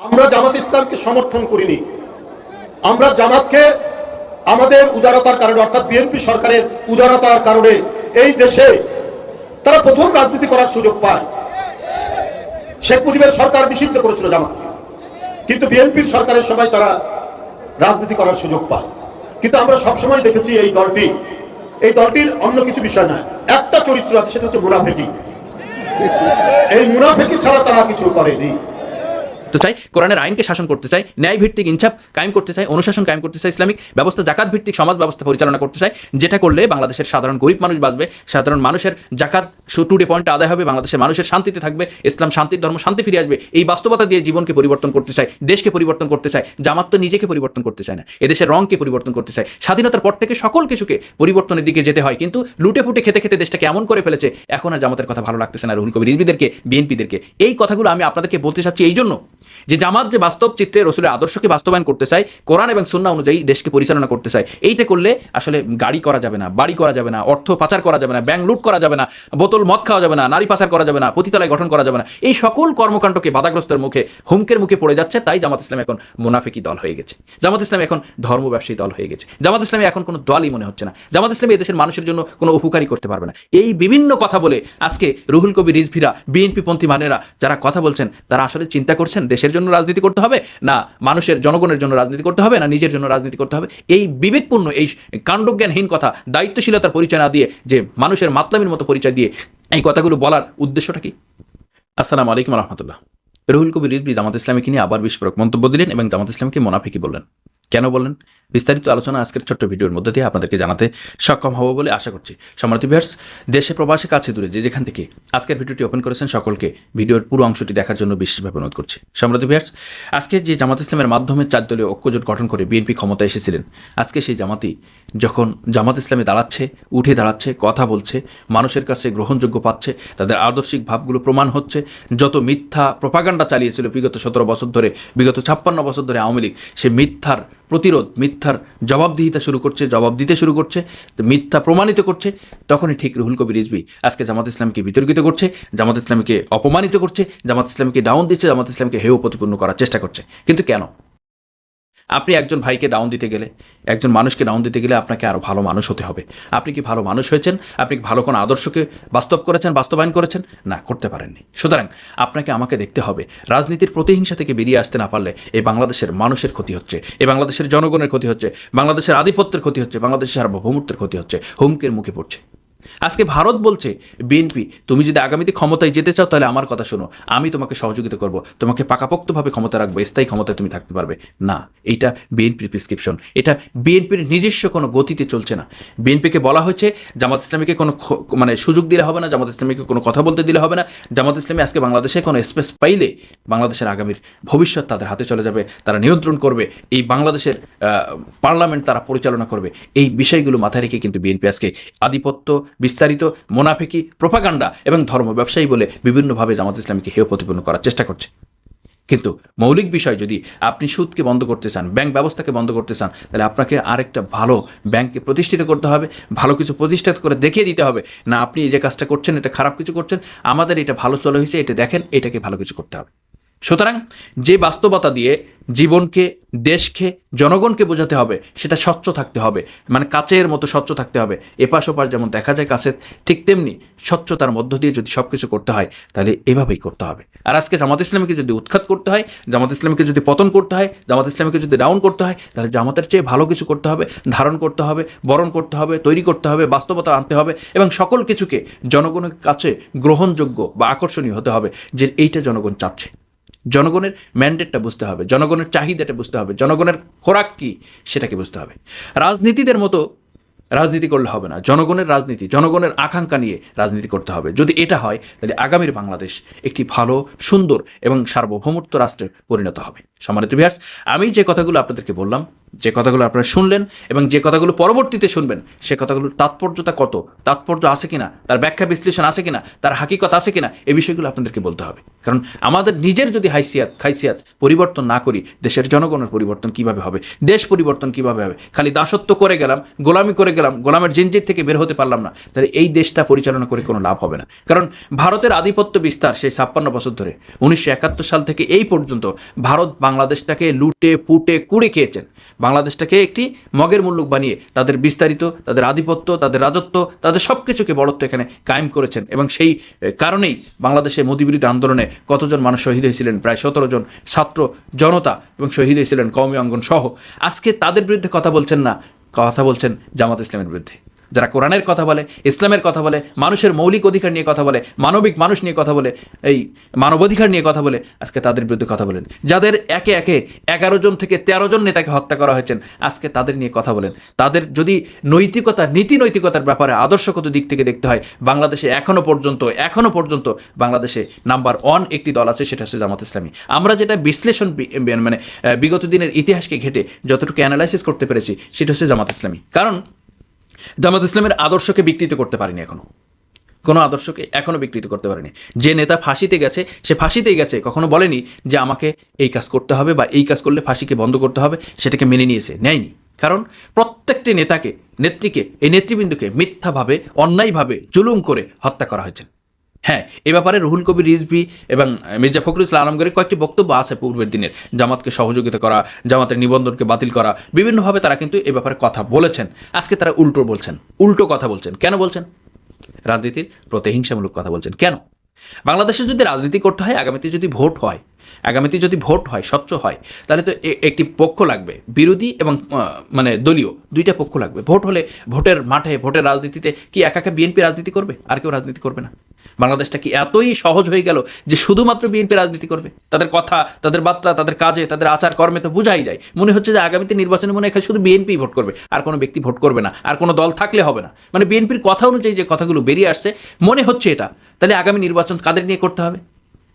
আমরা জামাত ইসলামকে সমর্থন করিনি। আমরা জামাতকে আমাদের উদারতার কারণে, অর্থাৎ বিএনপি সরকারের উদারতার কারণে এই দেশে তারা প্রথম রাজনীতি করার সুযোগ পায়। শেখ মুজিবের সরকার নিষিদ্ধ করেছিল জামাতকে কিন্তু বিএনপির সরকারের সময় তারা রাজনীতি করার সুযোগ পায়। কিন্তু আমরা সবসময় দেখেছি এই দলটি, এই দলটির অন্য কিছু বিষয় নয়। একটা চরিত্র আছে, সেটা হচ্ছে মুনাফেকি। এই মুনাফেকি ছাড়া তারা কিছু করেনি। করতে চাই, কোরআনের আইনকে শাসন করতে চাই ন্যায় ভিত্তিক ইনসাফ কায়েম করতে চাই, অনুশাসন কায়েম করতে চাই, ইসলামিক ব্যবস্থা জাকাত ভিত্তিক সমাজ ব্যবস্থা পরিচালনা করতে চাই, যেটা করলে বাংলাদেশের সাধারণ গরিব মানুষ বাঁচবে, সাধারণ মানুষের জাকাত টু পয়েন্ট আদায় হবে, বাংলাদেশের মানুষের শান্তিতে থাকবে, ইসলাম, শান্তির ধর্ম, শান্তি ফিরে আসবে। এই বাস্তবতা দিয়ে জীবনকে পরিবর্তন করতে চাই, দেশকে পরিবর্তন করতে চাই, জামাত তো নিজেকে পরিবর্তন করতে চায় না, এদেশের রংকে পরিবর্তন করতে চাই স্বাধীনতার পর থেকে সকল কিছুকে পরিবর্তনের দিকে যেতে হয়, কিন্তু লুটে ফুটে খেতে খেতে দেশটাকে এমন করে ফেলেছে, এখন আর জামাতের কথা ভালো লাগতেছে না, রুহুল কবির রিজবিদেরকে বিএনপিদেরকে। এই কথাগুলো আমি আপনাদেরকে বলতে চাচ্ছি এই জন্য যে জামাত যে বাস্তব চিত্রে রসুলের আদর্শকে বাস্তবায়ন করতে চায়, কোরআন এবং সুন্না অনুযায়ী দেশকে পরিচালনা করতে চায়, এইটা করলে আসলে গাড়ি করা যাবে না, বাড়ি করা যাবে না, অর্থ পাচার করা যাবে না, ব্যাংক লুট করা যাবে না, বোতল মদ খাওয়া যাবে না, নারী পাচার করা যাবে না, পতিতালয় গঠন করা যাবে না, এই সকল কর্মকাণ্ডকে বাধাগ্রস্তের মুখে, হুমকের মুখে পড়ে যাচ্ছে, তাই জামাত ইসলাম এখন মুনাফিকি দল হয়ে গেছে। জামাত ইসলাম এখন ধর্ম ব্যবসায়ী দল হয়ে গেছে। জামাত ইসলামী এখন কোনো দলই মনে হচ্ছে না। জামাত ইসলামী এদেশের মানুষের জন্য কোনো উপকারী করতে পারবে না। এই বিভিন্ন কথা বলে আজকে রুহুল কবি রিজভিরা, বিএনপি পন্থী মানেরা যারা কথা বলছেন, তারা আসলে চিন্তা করছেন দেশের জন্য রাজনীতি করতে হবে, না মানুষের জনগণের জন্য রাজনীতি করতে হবে, না নিজের জন্য রাজনীতি করতে হবে। এই বিবেকপূর্ণ, এই কাণ্ডজ্ঞানহীন কথা, দায়িত্বশীলতার পরিচয় না দিয়ে, যে মানুষের মাতলামির মতো পরিচয় দিয়ে এই কথাগুলো বলার উদ্দেশ্যটা কি? আসসালামু আলাইকুম রহমতুল্লাহ। রুহুল কবির রিদবি জামাত ইসলামীকে নিয়ে আবার বিস্ফোরক মন্তব্য দিলেন এবং জামাত ইসলামকে মোনাফিকি বললেন। কেন বলেন? বিস্তারিত আলোচনা আজকের ছোট্ট ভিডিওর মধ্যে দিয়ে আপনাদেরকে জানাতে সক্ষম হব বলে আশা করছি। সম্মানিত ভিউয়ার্স দেশে প্রবাসে কাছে দূরে যে যেখান থেকে আজকের ভিডিওটি ওপেন করেছেন সকলকে ভিডিওর পুরো অংশটি দেখার জন্য বিশেষভাবে অনুরোধ করছি। সম্মানিত ভিউয়ার্স আজকে যে জামাত ইসলামের মাধ্যমে চার দলীয় ঐক্যজোট গঠন করে বিএনপি ক্ষমতায় এসেছিলেন, আজকে সেই জামাতি যখন জামাত ইসলামে দাঁড়াচ্ছে, উঠে দাঁড়াচ্ছে, কথা বলছে, মানুষের কাছে গ্রহণযোগ্য পাচ্ছে, তাদের আদর্শিক ভাবগুলো প্রমাণ হচ্ছে, যত মিথ্যা প্রপাগান্ডা চালিয়েছিল বিগত সতেরো বছর ধরে, বিগত ছাপ্পান্ন বছর ধরে আওয়ামী লীগ, সে মিথ্যার প্রতিরোধ, মিথ্যার জবাবদিহিতা শুরু করছে, জবাব দিতে শুরু করছে, মিথ্যা প্রমাণিত করছে, তখনই ঠিক রুহুল কবির রিজবি আজকে জামাত ইসলামকে বিতর্কিত করছে, জামাত ইসলামকে অপমানিত করছে, জামাত ইসলামকে ডাউন দিচ্ছে, জামাত ইসলামকে হেয় প্রতিপূর্ণ করার চেষ্টা করছে। কিন্তু কেন? আপনি একজন ভাইকে ডাউন দিতে গেলে, একজন মানুষকে ডাউন দিতে গেলে আপনাকে আরও ভালো মানুষ হতে হবে। আপনি কি ভালো মানুষ হয়েছেন? আপনি কি ভালো কোনো আদর্শকে বাস্তব করেছেন, বাস্তবায়ন করেছেন? না, করতে পারেননি। সুতরাং আপনাকে আমাকে দেখতে হবে। রাজনীতির প্রতিহিংসা থেকে বেরিয়ে আসতে না পারলে এই বাংলাদেশের মানুষের ক্ষতি হচ্ছে, এই বাংলাদেশের জনগণের ক্ষতি হচ্ছে, বাংলাদেশের আধিপত্যের ক্ষতি হচ্ছে, বাংলাদেশের সার্বভৌমত্বের ক্ষতি হচ্ছে, হুমকের মুখে পড়ছে। আজকে ভারত বলছে, বিএনপি, তুমি যদি আগামীতে ক্ষমতায় যেতে চাও, তাহলে আমার কথা শোনো। আমি তোমাকে সহযোগিতা করব। তোমাকে পাকাপোক্তভাবে ক্ষমতা রাখব। স্থায়ী ক্ষমতায় তুমি থাকতে পারবে। না এইটা বিএনপির প্রিসক্রিপশন। এটা বিএনপির নিজস্ব কোনো গতিতে চলছে না। বিএনপিকে বলা হয়েছে, জামাত ইসলামীকে কোনো মানে সুযোগ দিলে হবে না, জামাত ইসলামীকে কোনো কথা বলতে দিলে হবে না। জামাত ইসলামী আজকে বাংলাদেশে কোনো স্পেস পাইলে বাংলাদেশের আগামীর ভবিষ্যৎ তাদের হাতে চলে যাবে, তারা নিয়ন্ত্রণ করবে, এই বাংলাদেশের পার্লামেন্ট তারা পরিচালনা করবে। এই বিষয়গুলো মাথায় রেখে কিন্তু বিএনপি আজকে আধিপত্য বিস্তারিত মোনাফেকি প্রোপাগান্ডা এবং ধর্ম ব্যবসায়ী বলে বিভিন্নভাবে জামাত ইসলামীকে হেয় প্রতিপন্ন করার চেষ্টা করছে। কিন্তু মৌলিক বিষয় যদি আপনি সুদকে বন্ধ করতে চান, ব্যাংক ব্যবস্থাকে বন্ধ করতে চান, তাহলে আপনাকে আরেকটা ভালো ব্যাংককে প্রতিষ্ঠিত করতে হবে, ভালো কিছু প্রতিষ্ঠা করে দেখিয়ে দিতে হবে, না আপনি এই যে কাজটা করছেন, এটা খারাপ কিছু করছেন, আমাদের এটা ভালো চলে হয়েছে, এটা দেখেন, এটাকে ভালো কিছু করতে হবে। সুতরাং যে বাস্তবতা দিয়ে জীবনকে, দেশকে, জনগণকে বোঝাতে হবে, সেটা স্বচ্ছ থাকতে হবে। মানে কাচের মতো স্বচ্ছ থাকতে হবে। এপাশ ওপাশ যেমন দেখা যায় কাছে ঠিক তেমনি স্বচ্ছতার মধ্য দিয়ে যদি সব কিছু করতে হয়, তাহলে এভাবেই করতে হবে। আর আজকে জামাত ইসলামীকে যদি উৎখাত করতে হয়, জামাত ইসলামীকে যদি পতন করতে হয়, জামাত ইসলামীকে যদি ডাউন করতে হয়, তাহলে জামাতের চেয়ে ভালো কিছু করতে হবে, ধারণ করতে হবে, বরণ করতে হবে, তৈরি করতে হবে, বাস্তবতা আনতে হবে এবং সকল কিছুকে জনগণের কাছে গ্রহণযোগ্য বা আকর্ষণীয় হতে হবে, যে এইটা জনগণ চাচ্ছে। জনগণের ম্যান্ডেটটা বুঝতে হবে, জনগণের চাহিদাটা বুঝতে হবে, জনগণের খোরাক কী সেটাকে বুঝতে হবে। রাজনীতিদের মতো রাজনীতি করলে হবে না, জনগণের রাজনীতি, জনগণের আকাঙ্ক্ষা নিয়ে রাজনীতি করতে হবে। যদি এটা হয়, তাহলে আগামীর বাংলাদেশ একটি ভালো, সুন্দর এবং সার্বভৌমত্ব রাষ্ট্রে পরিণত হবে। সম্মানিত ভিয়ার্স আমি যে কথাগুলো আপনাদেরকে বললাম যে কথাগুলো আপনারা শুনলেন এবং যে কথাগুলো পরবর্তীতে শুনবেন, সে কথাগুলোর তাৎপর্যতা কত, তাৎপর্য আছে কিনা, তার ব্যাখ্যা বিশ্লেষণ আছে কিনা, তার হাকিকত আছে কিনা, এই বিষয়গুলো আপনাদেরকে বলতে হবে। কারণ আমাদের নিজের যদি হাইসিয়াত, খাইসিয়াত পরিবর্তন না করি, দেশের জনগণের পরিবর্তন কীভাবে হবে, দেশ পরিবর্তন কীভাবে হবে? খালি দাসত্ব করে গেলাম, গোলামি করে গেলাম, গোলামের জিনজির থেকে বের হতে পারলাম না, তাহলে এই দেশটা পরিচালনা করে কোনো লাভ হবে না। কারণ ভারতের আধিপত্য বিস্তার সেই ছাপ্পান্ন বছর ধরে, উনিশশো একাত্তর সাল থেকে এই পর্যন্ত ভারত বাংলাদেশটাকে লুটে, পুটে, কুড়ে খেয়েছেন। বাংলাদেশটাকে একটি মগের মুল্লুক বানিয়ে তাদের বিস্তারিত, তাদের আধিপত্য, তাদের রাজত্ব, তাদের সব কিছুকে বড়ত্ব এখানে কায়েম করেছেন। এবং সেই কারণেই বাংলাদেশে মোদিবিরোধী আন্দোলনে কতজন মানুষ শহীদ হয়েছিলেন? প্রায় সতেরো জন ছাত্র, জনতা এবং শহীদ হয়েছিলেন কওমি অঙ্গন সহ আজকে তাদের বিরুদ্ধে কথা বলছেন না, কথা বলছেন জামাত ইসলামের বিরুদ্ধে। যারা কোরআনের কথা বলে, ইসলামের কথা বলে, মানুষের মৌলিক অধিকার নিয়ে কথা বলে, মানবিক মানুষ নিয়ে কথা বলে, এই মানবাধিকার নিয়ে কথা বলে, আজকে তাদের বিরুদ্ধে কথা বলেন। যাদের একে একে এগারো জন থেকে তেরো জন নেতাকে হত্যা করা হয়েছেন, আজকে তাদের নিয়ে কথা বলেন। তাদের যদি নৈতিকতা, নীতি নৈতিকতার ব্যাপারে আদর্শগত দিক থেকে দেখতে হয়, বাংলাদেশে এখনও পর্যন্ত, এখনও পর্যন্ত বাংলাদেশে নাম্বার ওয়ান একটি দল আছে, সেটা হচ্ছে জামাত ইসলামী। আমরা যেটা বিশ্লেষণ মানে বিগত দিনের ইতিহাসকে ঘেটে যতটুকু অ্যানালাইসিস করতে পেরেছি, সেটা হচ্ছে জামাত ইসলামী। কারণ জামাত ইসলামের আদর্শকে বিকৃত করতে পারিনি এখনও। কোনো আদর্শকে এখনও বিকৃত করতে পারেনি। যে নেতা ফাঁসিতে গেছে, সে ফাঁসিতেই গেছে, কখনো বলেনি যে আমাকে এই কাজ করতে হবে বা এই কাজ করলে ফাঁসিকে বন্ধ করতে হবে, সেটাকে মেনে নিয়েছে, নেয়নি। কারণ প্রত্যেকটি নেতাকে, নেত্রীকে, এই নেতৃবৃন্দকে মিথ্যাভাবে, অন্যায়ভাবে জুলুম করে হত্যা করা হয়েছে। হ্যাঁ এ ব্যাপারে রুহুল কবির রিজভি এবং মির্জা ফখরুল ইসলাম আলমগীরের কয়েকটি বক্তব্য আছে পূর্বের দিনের। জামাতকে সহযোগিতা করা, জামাতের নিবন্ধনকে বাতিল করা, বিভিন্নভাবে তারা কিন্তু এ ব্যাপারে কথা বলেছেন। আজকে তারা উল্টো বলছেন, উল্টো কথা বলছেন। কেন বলছেন? রাজনীতির প্রতিহিংসামূলক কথা বলছেন। কেন? বাংলাদেশে যদি রাজনীতি করতে হয়, আগামীতে যদি ভোট হয় আগামীতে যদি ভোট হয়, স্বচ্ছ হয়, তাহলে তো একটি পক্ষ লাগবে। বিরোধী এবং মানে দলীয় দুইটা পক্ষ লাগবে। ভোট হলে ভোটের মাঠে, ভোটের রাজনীতিতে কি একা একা বিএনপি রাজনীতি করবে? আর কেউ রাজনীতি করবে না। বাংলাদেশটা কি এতই সহজ হয়ে গেল যে শুধুমাত্র বিএনপি রাজনীতি করবে? তাদের কথা, তাদের বার্তা, তাদের কাজে, তাদের আচার কর্মে তো বোঝাই যায়। মনে হচ্ছে যে আগামীতে নির্বাচনে মনে হয় শুধু বিএনপি ভোট করবে। আর কোনো ব্যক্তি ভোট করবে না। আর কোনো দল থাকলে হবে না। মানে বিএনপির কথা অনুযায়ী যে কথাগুলো বেরিয়ে আসছে, মনে হচ্ছে এটা। তাহলে আগামী নির্বাচন কাদের নিয়ে করতে হবে?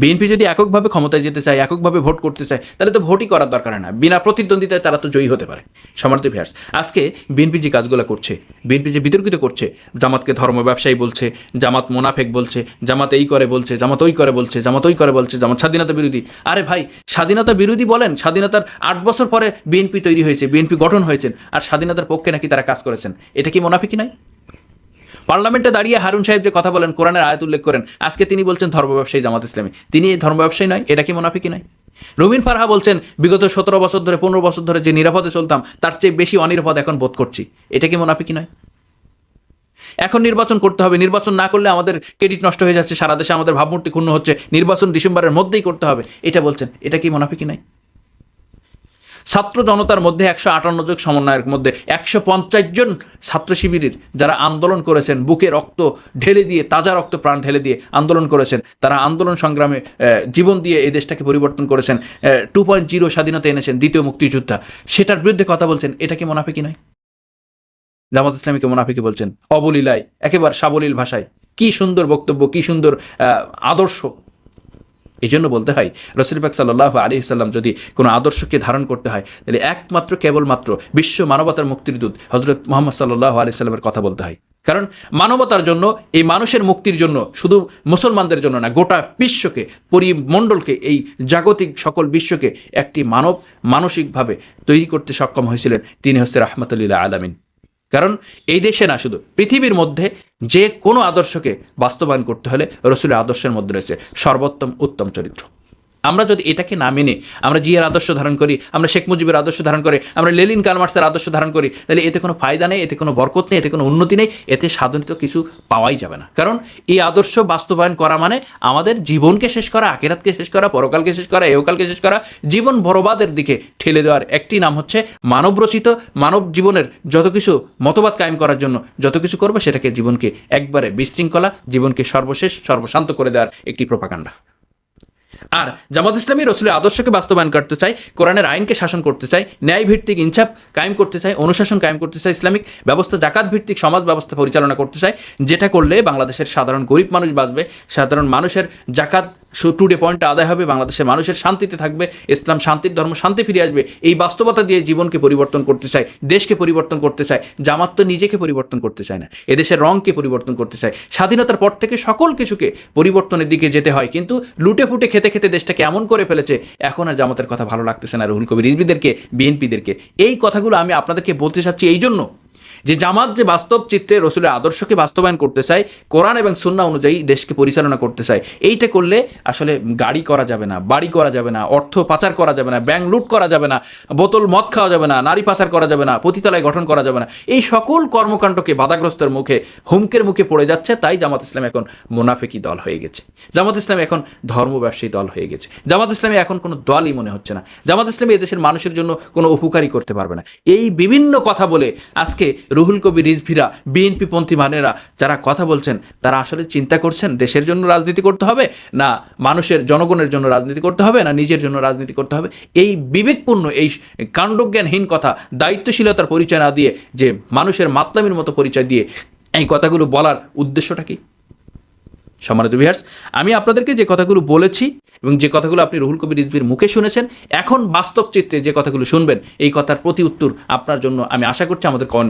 বিএনপি যদি এককভাবে ক্ষমতায় যেতে চায়, এককভাবে ভোট করতে চায়, তাহলে তো ভোটই করার দরকার না। বিনা প্রতিদ্বন্দ্বিতায় তারা তো জয়ী হতে পারে। সমার্থ ভিয়ার্স আজকে বিএনপি যে কাজগুলো করছে, বিএনপি যে বিতর্কিত করছে, জামাতকে ধর্ম ব্যবসায়ী বলছে, জামাত মোনাফেক বলছে, জামাত এই করে বলছে, জামাত ওই করে বলছে, জামাত ওই করে বলছে, জামাত স্বাধীনতা বিরোধী। আরে ভাই, স্বাধীনতা বিরোধী বলেন, স্বাধীনতার আট বছর পরে বিএনপি তৈরি হয়েছে, বিএনপি গঠন হয়েছেন আর স্বাধীনতার পক্ষে নাকি তারা কাজ করেছেন। এটা কি মোনাফিকি নাই পার্লামেন্টে দাঁড়িয়ে হারুন সাহেব যে কথা বলেন, কোরআনের আয়াত উল্লেখ করেন, আজকে তিনি বলছেন ধর্ম ব্যবসায়ী জামাত ইসলামী। তিনি এই ধর্ম ব্যবসায়ী নয়, এটা কি মুনাফিকি নয়? রুমিন ফারহা বলছেন, বিগত সতেরো বছর ধরে, পনেরো বছর ধরে যে নিরাপদে চলতাম, তার চেয়ে বেশি অনিরাপদ এখন বোধ করছি। এটা কি মুনাফিকি নয়? এখন নির্বাচন করতে হবে, নির্বাচন না করলে আমাদের ক্রেডিট নষ্ট হয়ে যাচ্ছে, সারা দেশে আমাদের ভাবমূর্তি ক্ষুণ্ণ হচ্ছে, নির্বাচন ডিসেম্বরের মধ্যেই করতে হবে, এটা বলছেন, এটা কি মুনাফিকি নাই ছাত্র জনতার মধ্যে একশো আটান্ন জন সমন্বয়ের মধ্যে একশো পঞ্চাশ জন ছাত্র শিবিরের যারা আন্দোলন করেছেন, বুকে রক্ত ঢেলে দিয়ে, তাজা রক্ত প্রাণ ঢেলে দিয়ে আন্দোলন করেছেন, তারা আন্দোলন সংগ্রামে জীবন দিয়ে এই দেশটাকে পরিবর্তন করেছেন টু পয়েন্ট জিরো স্বাধীনতা এনেছেন দ্বিতীয় মুক্তিযোদ্ধা। সেটার বিরুদ্ধে কথা বলছেন, এটা কি মুনাফিকি নয়? জামাত ইসলামীকে মুনাফিকি বলছেন, অবলীলায়, একেবারে সাবলীল ভাষায়। কি সুন্দর বক্তব্য, কি সুন্দর আদর্শ। এই জন্য বলতে হয়, রসুল পাক সাল্লাহ আলী সাল্লাম যদি কোনো আদর্শকে ধারণ করতে হয়, তাহলে একমাত্র, কেবলমাত্র বিশ্ব মানবতার মুক্তির দূত হজরত মোহাম্মদ সাল্লাহ আলি সাল্লামের কথা বলতে হয়। কারণ মানবতার জন্য, এই মানুষের মুক্তির জন্য, শুধু মুসলমানদের জন্য না, গোটা বিশ্বকে, পরিমণ্ডলকে, এই জাগতিক সকল বিশ্বকে একটি মানব, মানসিকভাবে তৈরি করতে সক্ষম হয়েছিলেন, তিনি হচ্ছে রাহমাতুল্লাহ আলামিন। কারণ এই দেশে না শুধু, পৃথিবীর মধ্যে যে কোনো আদর্শকে বাস্তবায়ন করতে হলে রসুলের আদর্শের মধ্যে রয়েছে সর্বোত্তম উত্তম চরিত্র। আমরা যদি এটাকে না মেনে আমরা জিয়ার আদর্শ ধারণ করি, আমরা শেখ মুজিবের আদর্শ ধারণ করি, আমরা লেলিন কালমার্সের আদর্শ ধারণ করি, তাহলে এতে কোনো ফায়দা নেই, এতে কোনো বরকত নেই, এতে কোনো উন্নতি নেই, এতে সাধারণত কিছু পাওয়াই যাবে না। কারণ এই আদর্শ বাস্তবায়ন করা মানে আমাদের জীবনকে শেষ করা আকেরাতকে শেষ করা, পরকালকে শেষ করা, এহকালকে শেষ করা, জীবন বরবাদের দিকে ঠেলে দেওয়ার একটি নাম হচ্ছে মানবরচিত, মানব জীবনের যত কিছু মতবাদ কায়েম করার জন্য যত কিছু করবে সেটাকে জীবনকে একবারে বিশৃঙ্খলা, জীবনকে সর্বশেষ, সর্বশান্ত করে দেওয়ার একটি প্রপাকাণ্ডা আর জামাত ইসলামী রসুলের আদর্শকে বাস্তবায়ন করতে চাই কোরআনের আইনকে শাসন করতে চাই ন্যায় ভিত্তিক ইনসাফ কায়েম করতে চাই অনুশাসন কায়েম করতে চাই ইসলামিক ব্যবস্থা জাকাত ভিত্তিক সমাজ ব্যবস্থা পরিচালনা করতে চাই যেটা করলে বাংলাদেশের সাধারণ গরিব মানুষ বাঁচবে, সাধারণ মানুষের জাকাত টুডে পয়েন্টটা আদায় হবে, বাংলাদেশের মানুষের শান্তিতে থাকবে, ইসলাম শান্তির ধর্ম শান্তি ফিরে আসবে। এই বাস্তবতা দিয়ে জীবনকে পরিবর্তন করতে চায় দেশকে পরিবর্তন করতে চায় জামাত তো নিজেকে পরিবর্তন করতে চায় না, এদেশের রঙকে পরিবর্তন করতে চায়। স্বাধীনতার পর থেকে সকল কিছুকে পরিবর্তনের দিকে যেতে হয়, কিন্তু লুটে ফুটে খেতে খেতে দেশটাকে এমন করে ফেলেছে, এখন আর জামাতের কথা ভালো লাগতেছে না। রুহুল কবির রিজবিদেরকে বিএনপিদেরকে। এই কথাগুলো আমি আপনাদেরকে বলতে চাচ্ছি এই জন্য যে জামাত যে বাস্তব চিত্রে রসুলের আদর্শকে বাস্তবায়ন করতে চায়, কোরআন এবং সুন্না অনুযায়ী দেশকে পরিচালনা করতে চায়, এইটা করলে আসলে গাড়ি করা যাবে না, বাড়ি করা যাবে না, অর্থ পাচার করা যাবে না, ব্যাংক লুট করা যাবে না, বোতল মদ খাওয়া যাবে না, নারী পাচার করা যাবে না, পতিতালয় গঠন করা যাবে না, এই সকল কর্মকাণ্ডকে বাধাগ্রস্তের মুখে, হুমকের মুখে পড়ে যাচ্ছে, তাই জামাত ইসলাম এখন মুনাফিকি দল হয়ে গেছে। জামাত ইসলাম এখন ধর্ম ব্যবসায়ী দল হয়ে গেছে। জামাত ইসলামী এখন কোনো দলই মনে হচ্ছে না। জামাত ইসলামী এদেশের মানুষের জন্য কোনো উপকারী করতে পারবে না। এই বিভিন্ন কথা বলে আজকে রুহুল কবি রিজভিরা, বিএনপি পন্থী মানেরা, যারা কথা বলছেন, তারা আসলে চিন্তা করছেন দেশের জন্য রাজনীতি করতে হবে? না মানুষের জনগণের জন্য রাজনীতি করতে হবে? না নিজের জন্য রাজনীতি করতে হবে? এই বিবেকপূর্ণ, এই কাণ্ডজ্ঞানহীন কথা, দায়িত্বশীলতার পরিচয় না দিয়ে, যে মানুষের মাতলামির মতো পরিচয় দিয়ে, এই কথাগুলো বলার উদ্দেশ্যটা কি? সম্মানিত বিহার্স আমি আপনাদেরকে যে কথাগুলো বলেছি এবং যে কথাগুলো আপনি রুহুল কবির রিজভির মুখে শুনেছেন, এখন বাস্তব চিত্রে যে কথাগুলো শুনবেন, এই কথার প্রতি উত্তর আপনার জন্য আমি আশা করছি আমাদের কমেন্ট